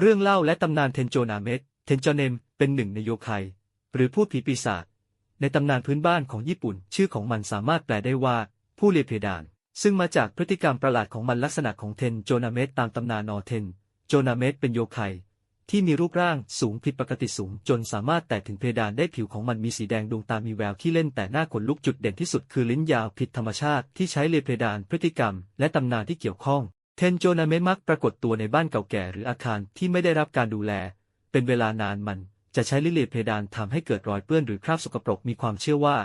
เรื่องเล่าและตำนานเทนโจนาเมะเทนจเนม เป็นหนึ่งในโยไคหรือพูดผีปีศาจในตำนานพื้นบ้านของญี่ปุ่น ชื่อของมันสามารถแปลได้ว่า ผู้เลียเพดาน ซึ่งมาจากพฤติกรรมประหลาดของมันลักษณะของเทนโจนาเมะตามตำนานนอเทนโจนาเมะเป็นโยไคที่มีรูปร่างสูงผิดปกติสูง จนสามารถแตะถึงเพดานได้ผิวของมันมีสีแดงดวงตามีแววที่เล่นแต่หน้าขนลุกจุดเด่นที่สุดคือลิ้นยาวผิดธรรมชาติที่ใช้เลียเพดานพฤติกรรม และตำนานที่เกี่ยวข้อง เทนโจนาเมะมักปรากฏตัวในบ้านเก่าแก่หรืออาคารที่ไม่ได้รับการดูแล เป็นเวลานานมันจะใช้ลิเลเพดานทำให้เกิดรอยเปื้อนหรือคราบสกปรกมีความเชื่อว่า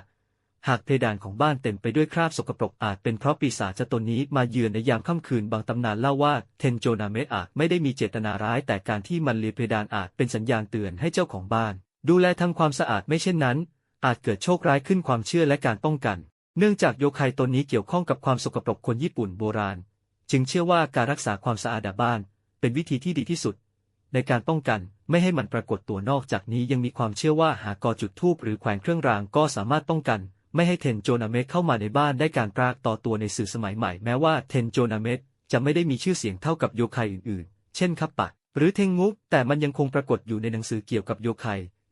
หากเพดานของบ้านเต็มไปด้วยคราบสกปรกอาจเป็นเพราะปีศาจตนนี้มาเยือนในยามค่ำคืนบางตำนานเล่าว่าเทนโจนาเมะอาจไม่ได้มีเจตนาร้ายแต่การที่มันเลียเพดานอาจเป็นสัญญาณเตือนให้เจ้าของบ้าน ดูแลทำความสะอาดไม่เช่นนั้น อาจเกิดโชคร้ายขึ้นความเชื่อและการป้องกัน เนื่องจากโยไคตนนี้เกี่ยวข้องกับความสกปรกคนญี่ปุ่นโบราณ จึงเชื่อว่าการรักษาความสะอาดบ้าน เป็นวิธีที่ดีที่สุด ในการป้องกันไม่ให้มันปรากฏตัวนอกจากนี้ยังมีความเชื่อว่าหากก่อจุดธูปหรือแขวนเครื่องรางก็สามารถป้องกัน ไม่ให้เทนโจนาเมะเข้ามาในบ้านได้การปรากต่อตัวในสื่อสมัยใหม่แม้ว่าเทนโจนาเมะจะไม่ได้มีชื่อเสียงเท่ากับโยไคอื่นๆ เช่นคัปปะหรือเทงงุกแต่มันยังคงปรากฏอยู่ในหนังสือเกี่ยวกับโยไค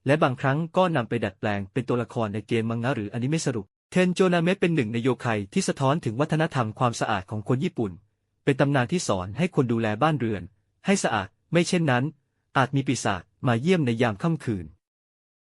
และบางครั้งก็นำไปดัดแปลงเป็นตัวละครในเกมมังงะหรืออนิเมะสรุป เทนโจนาเมะเป็นหนึ่งในโยไคที่สะท้อนถึงวัฒนธรรมความสะอาดของคนญี่ปุ่น เป็นตำนานที่สอนให้คนดูแลบ้านเรือน ให้สะอาด ไม่เช่นนั้น อาจมีปีศาจมาเยี่ยมในยามค่ำคืน